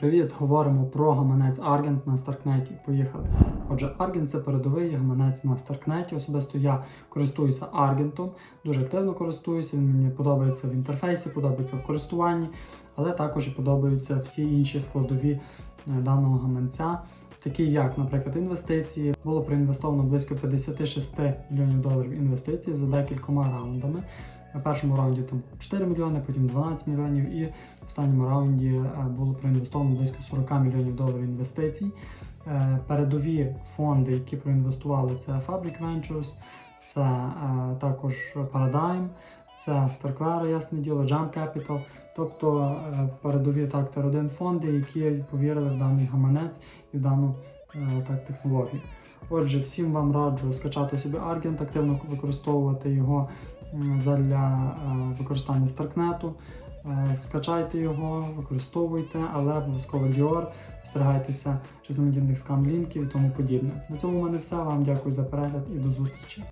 Привіт, говоримо про гаманець Аргент на Старкнеті. Поїхали. Отже, Аргент це передовий гаманець на Старкнеті. Особисто я користуюся Аргентом, дуже активно користуюся. Він мені подобається в інтерфейсі, подобається в користуванні, але також і подобаються всі інші складові е, даного гаманця. Такі як, наприклад, інвестиції, було проінвестовано близько 56 мільйонів доларів інвестицій за декількома раундами. На першому раунді там 4 мільйони, потім 12 мільйонів, і в останньому раунді е, було проінвестовано близько 40 мільйонів доларів інвестицій. Е, Передові фонди, які проінвестували, це Fabric Ventures, це е, також Paradigm, це Starkware, ясне діло, Jump Capital, тобто е, передові так та родин фонди, які повірили в даний гаманець і в дану е, так, технологію. Отже, всім вам раджу скачати собі Argent, активно використовувати його м, задля е, використання Старкнету. Скачайте його, використовуйте, але обов'язково Dior, остерігайтеся різноманітних скам-лінків і тому подібне. На цьому в мене все. Вам дякую за перегляд і до зустрічі.